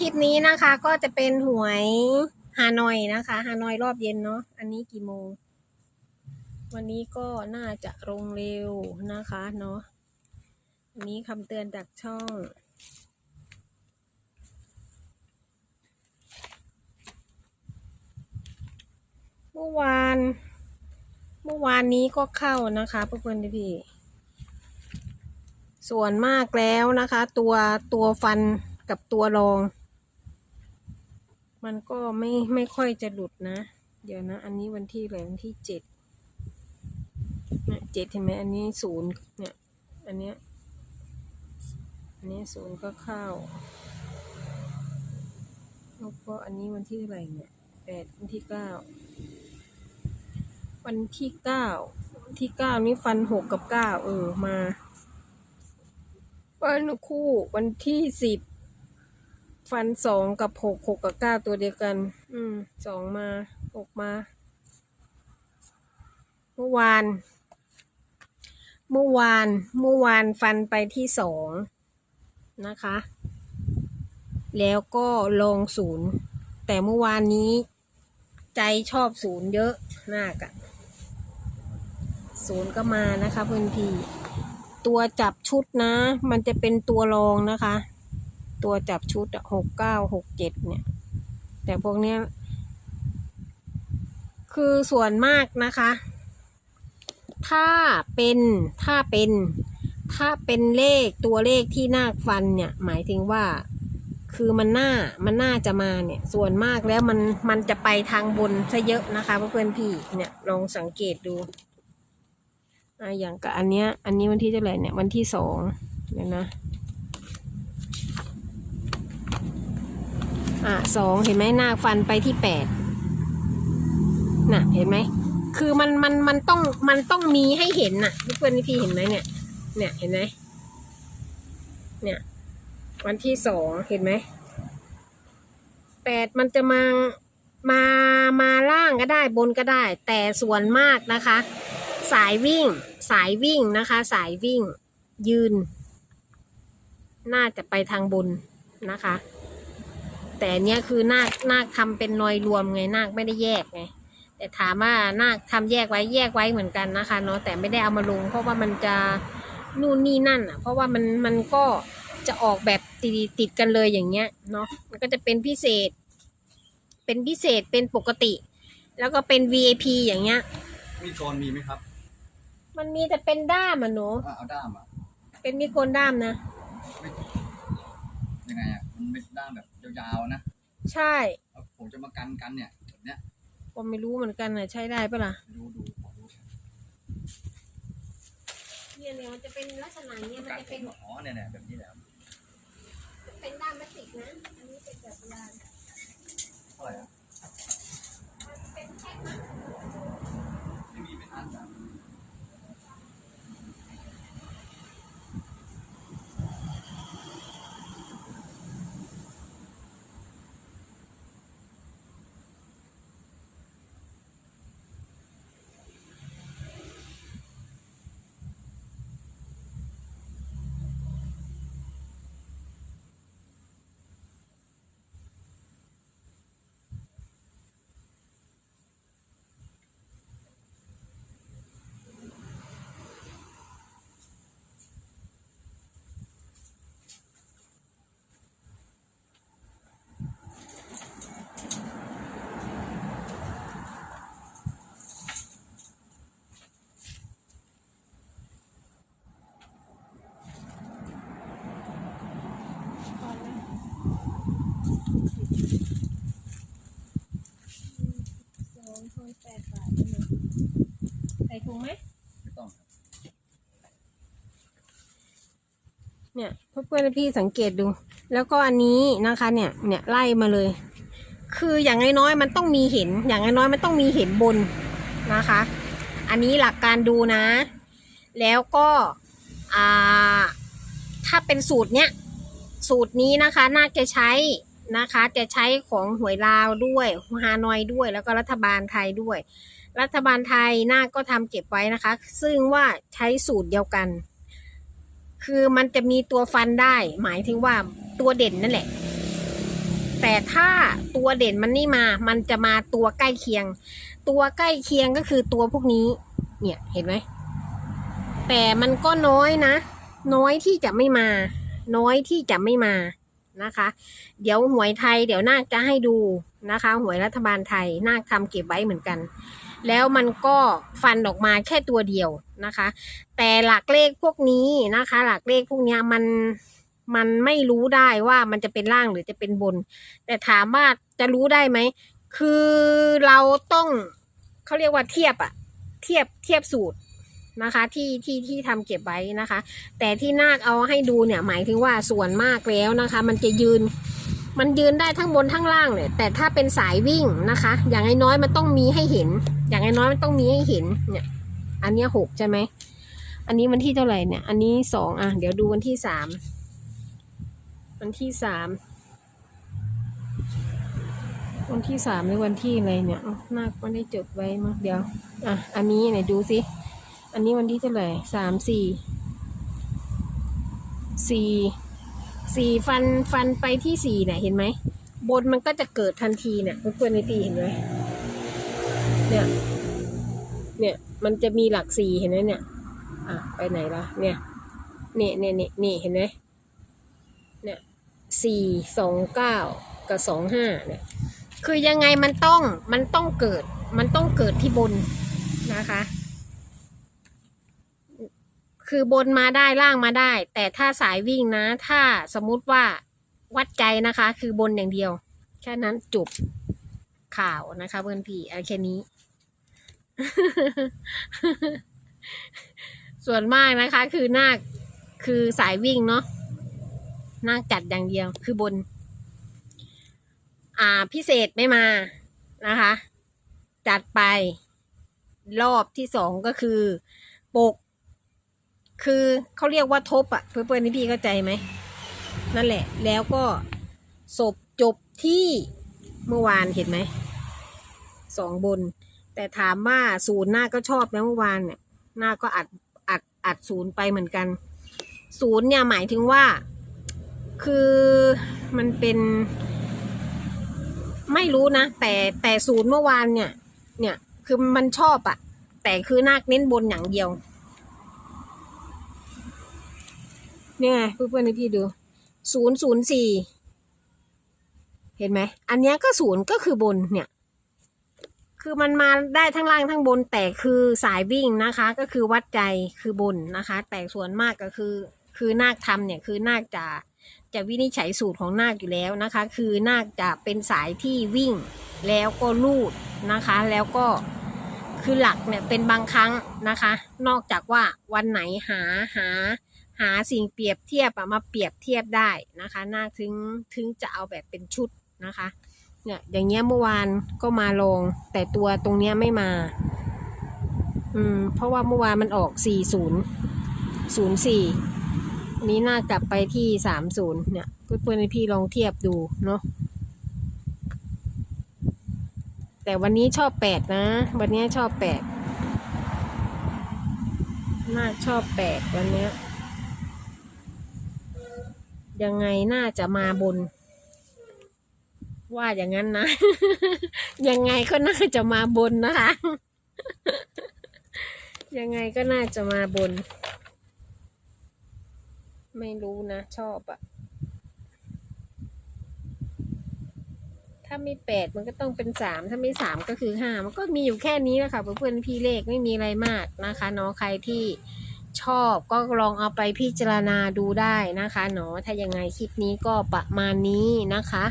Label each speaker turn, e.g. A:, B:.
A: คลิปนี้นะคะ ก็จะเป็นหวยฮานอยนะคะฮานอยรอบเย็นเนาะอันนี้กี่โมง วันนี้ก็น่าจะลงเร็วนะคะเนาะอันนี้คำเตือนจากช่องเมื่อวาน เมื่อวานนี้ก็เข้านะคะเพื่อนๆพี่ ส่วนมากแล้วนะคะ ตัวตัวฟันกับตัวรอง มันก็ไม่ไม่ค่อยจะหลุดนะ เดี๋ยวนะ อันนี้วันที่อะไรวันที่เจ็ดเนี่ยเจ็ดเห็นไหมอันนี้ศูนย์เนี่ย อันเนี้ยอันนี้ศูนย์ก็เข้าแล้วก็อันนี้วันที่เท่าไรเนี่ยแปดวันที่เก้าวันที่เก้าวันที่เก้านี่ฟันหกกับเก้าเออมาวันคู่วันที่สิบ ฟันสองกับหกหกกับเก้าตัวเดียวกัน อืมสองมาหกมา เมื่อวาน เมื่อวาน เมื่อวานฟันไปที่สองนะคะ แล้วก็ลงศูนย์ แต่เมื่อวานนี้ ใจชอบศูนย์เยอะมากอะศูนย์ก็มานะคะเพื่อนพี่ตัวจับชุดนะ มันจะเป็นตัวรองนะคะ ตัวจับชุดหกเก้าหกเจ็ดเนี่ย แต่พวกเนี้ย คือส่วนมากนะคะ ถ้าเป็นถ้าเป็น ถ้าเป็นเลขตัวเลขที่นาคฟันเนี่ย หมายถึงว่า คือมันหน่ามันน่าจะมาเนี่ย ส่วนมากแล้วมันมันจะไปทางบนซะเยอะนะคะเพื่อนพี่เนี่ยลองสังเกตดูอ่าอย่างกับอันเนี้ย อันนี้วันที่เท่าไหร่เนี่ยวันที่สองเดี๋ยวนะ อ่าสองเห็นไหมหน้าฟันไปที่แปดน่ะเห็นไหมคือมันมันมันต้องมันต้องมีให้เห็นน่ะเพื่อนพี่เห็นไหมเนี่ย เนี่ยเห็นไหมเนี่ย วันที่สองเห็นไหมแปดมันจะมามามาล่างก็ได้บนก็ได้ แต่ส่วนมากนะคะ สายวิ่ง สายวิ่งนะคะ สายวิ่ง ยืน น่าจะไปทางบนนะคะ แต่เนี้ยคือนาคนาคทำเป็นหนอยรวมไงนาคไม่ได้แยกไงแต่ถามว่านาคทำแยกไว้แยกไว้เหมือนกันนะคะเนาะแต่ไม่ได้เอามาลง เพราะว่ามันจะนู่นนี่นั่นอะ เพราะว่ามันมันก็จะออกแบบติดติดกันเลยอย่างเงี้ยเนาะมันก็จะเป็นพิเศษ เป็นพิเศษเป็นปกติ แล้วก็เป็น VIP อย่างเงี้ย
B: มีดโกนมีไหมครับ
A: มันมีแต่เป็นด้ามอะหนู
B: อะเอาด้ามอะ
A: เป็นมีดโกนด้ามนะ
B: ไม่ยังไงอะมันเป็นด้ามแบบ ยาวๆนะ
A: ใช่
B: แล้วผมจะมากันกันเนี่ยแบบเนี้ย
A: ก็ไม่รู้เหมือนกันนะใช้ได้ปะล่ะ
B: ดูดูขอดู
A: เนี่ยเนี่ยมันจะเป็นลักษณะเนี้ยมัน
B: กัน
A: จะเป็น
B: อ๋อเนี่ยเนี่ยแบบนี้แหละ
A: เป็นด้ามพลาสติกนะ อันนี้เป็นแบบโบราณ
B: เท่าไหร่อะ
A: เป็นแท่งนะ
B: ไม่มีเป็นอันอะ
A: สองคนแปดบาทใส่ ถุงไหม
B: ไม่ต้องครับ
A: เนี่ยเพื่อนๆพี่สังเกตดู แล้วก็อันนี้นะคะ เนี่ย เนี่ยไล่มาเลย คืออย่างน้อยๆมันต้องมีเห็น อย่างน้อยๆมันต้องมีเห็นบนนะคะ อันนี้หลักการดูนะ แล้วก็อ่าถ้าเป็นสูตรเนี้ยสูตรนี้นะคะน่าจะใช้นะคะ จะใช้ของหวยลาวด้วยฮานอยด้วย แล้วก็รัฐบาลไทยด้วย รัฐบาลไทยน่าก็ทำเก็บไว้นะคะ ซึ่งว่าใช้สูตรเดียวกัน คือมันจะมีตัวฟันได้ หมายถึงว่าตัวเด่นนั่นแหละ แต่ถ้าตัวเด่นมันนี่มา มันจะมาตัวใกล้เคียง ตัวใกล้เคียงก็คือตัวพวกนี้ เนี่ยเห็นไหม แต่มันก็น้อยนะ น้อยที่จะไม่มา น้อยที่จะไม่มานะคะ เดี๋ยวหวยไทยเดี๋ยวนาคจะให้ดูนะคะ หวยรัฐบาลไทยนาคทำเก็บไว้เหมือนกัน แล้วมันก็ฟันออกมาแค่ตัวเดียวนะคะ แต่หลักเลขพวกนี้นะคะ หลักเลขพวกนี้มันมันไม่รู้ได้ว่ามันจะเป็นล่างหรือจะเป็นบน แต่ถามว่าจะรู้ได้ไหม คือเราต้องเขาเรียกว่าเทียบอะเทียบเทียบสูตรนะคะที่ที่ที่ทำเก็บไว้นะคะ แต่ที่นาคเอาให้ดูเนี่ยหมายถึงว่าส่วนมากแล้วนะคะ มันจะยืน มันยืนได้ทั้งบนทั้งล่างเลยแต่ถ้าเป็นสายวิ่งนะคะ อย่างน้อยมันต้องมีให้เห็น อย่างน้อยมันต้องมีให้เห็นเนี่ย อันนี้หกใช่ไหมอันนี้วันที่เท่าไหร่เนี่ย อันนี้สองอะ เดี๋ยวดูวันที่สามวันที่สามวันที่สามหรือวันที่อะไรเนี่ยอ้าวนาคไม่ได้จดไว้มั้งเดี๋ยว อะ อันนี้ไหนดูสิ อันนี้วันที่เท่าไหร่สามสี่สี่ สี่ฟันฟันไปที่สี่เนี่ยเห็นไหม บนมันก็จะเกิดทันทีเนี่ยเพื่อนๆในตีเห็นไหมเนี่ยเนี่ยมันจะมีหลักสี่เห็นไหมเนี่ยอะไปไหนละเนี่ยเนี่ยเนี่ยเนี่ยนี่เห็นไหมเนี่ยสี่สองเก้ากับสองห้าเนี่ยคือยังไงมันต้องมันต้องเกิด มันต้องเกิดที่บนนะคะ คือบนมาได้ล่างมาได้ แต่ถ้าสายวิ่งนะ ถ้าสมมุติว่าวัดใจนะคะ คือบนอย่างเดียว แค่นั้นจบข่าวนะคะ เพื่อนพี่เอาแค่นี้ ส่วนมากนะคะ คือนาคคือสายวิ่งเนาะนาคจัดอย่างเดียว คือบน อ่าพิเศษไม่มานะคะ จัดไป รอบที่สองก็คือปก คือเขาเรียกว่าทบอะเพื่อนๆนี่พี่เข้าใจไหมนั่นแหละ แล้วก็ศพจบที่เมื่อวานเห็นไหมสองบน แต่ถามว่าศูนย์หน้าก็ชอบนะเมื่อวานเนี่ยหน้าก็อัดอัดอัดศูนย์ไปเหมือนกัน ศูนย์เนี่ยหมายถึงว่า คือมันเป็น ไม่รู้นะ แต่แต่ศูนย์เมื่อวานเนี่ย เนี่ยคือมันชอบอะแต่คือนาคเน้นบนอย่างเดียว เนี่ยไงเพื่อนๆให้พี่ดูศูนย์ศูนย์สี่เห็นไหมอันนี้ก็ศูนย์ก็คือบนเนี่ย คือมันมาได้ทั้งล่างทั้งบนแต่คือสายวิ่งนะคะ ก็คือวัดใจคือบนนะคะ แต่ส่วนมากก็คือ คือนาคทำเนี่ยคือนาคจะจะวินิจฉัยสูตรของนาคอยู่แล้วนะคะ คือนาคจะเป็นสายที่วิ่งแล้วก็ลูดนะคะ แล้วก็คือหลักเนี่ยเป็นบางครั้งนะคะ นอกจากว่าวันไหนหาหา หาสิ่งเปรียบเทียบมาเปรียบเทียบได้นะคะน่าถึงถึงจะเอาแบบเป็นชุดนะคะเนี่ยอย่างเงี้ยเมื่อวานก็มาลง แต่ตัวตรงเนี้ยไม่มา อืม เพราะว่าเมื่อวานมันออกสี่ศูนย์ศูนย์สี่นี้น่ากลับไปที่สามศูนย์เนี่ยเพื่อนๆพี่ลองเทียบดูเนาะแต่วันนี้ชอบแปดนะ วันนี้ชอบแปดน่าชอบแปดวันเนี้ย ยังไงน่าจะมาบน ว่าอย่างนั้นนะ ยังไงก็น่าจะมาบนนะคะ ยังไงก็น่าจะมาบน ไม่รู้นะ ชอบอะถ้าไม่แปดมันก็ต้องเป็นสามถ้าไม่สามก็คือห้ามันก็มีอยู่แค่นี้แหละค่ะเพื่อนๆพี่เลขไม่มีอะไรมากนะคะเนาะใครที่ ชอบก็ลองเอาไปพิจารณาดูได้นะคะเนาะถ้ายังไงคลิปนี้ก็ประมาณนี้นะคะ